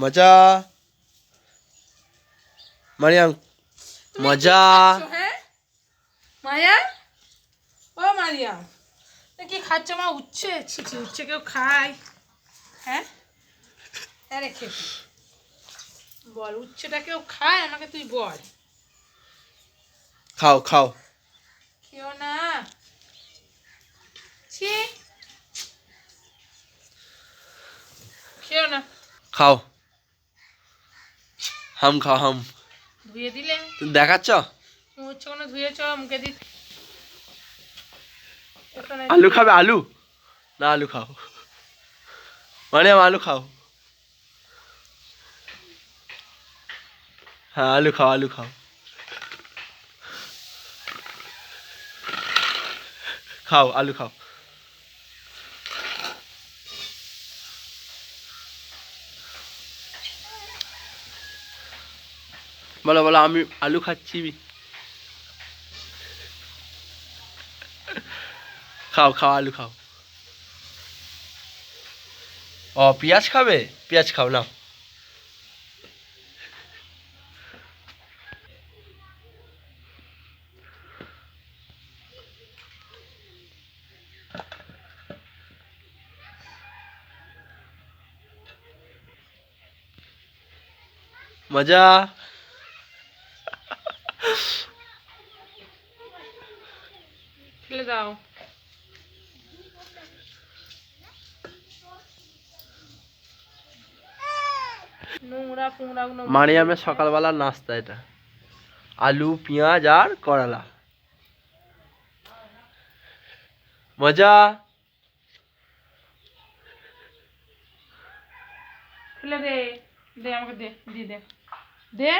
মজা। মারিয়াম মজা। হ্যাঁ? মায়া? ও মারিয়া এ কি খাচ্ছ? মা উচ্ছে ছি ছি, উচ্ছে কেউ খায়। হ্যাঁ? হ্যাঁ রে খেতে বল উচ্ছেটা কেউ খায়? আমাকে তুই বল। খাও খাও। খেও না। ছি। খেও না। খাও। হাম খাও হাম। ধুয়ে দিলে? তুমি দেখাচ্ছ? কোনো ধুয়েছ মুখে দি আলু খাবে আলু? না আলু খাও। মারিয়াম আলু খাও। হ্যাঁ আলু খাও আলু খাও। খাও আলু খাও। বলো বলো, আমি আলু খাচ্ছি। খাও খাও, আলু খাও। ও, পেঁয়াজ খাবে? পেঁয়াজ খাও, নাও। মজা? ফেলে দাও মারিয়ামের সকালবেলার নাস্তা এটা। আলু পেঁয়াজ আর করলা। মজা? ফেলে দে। দে আমাকে দে দি দে। দে?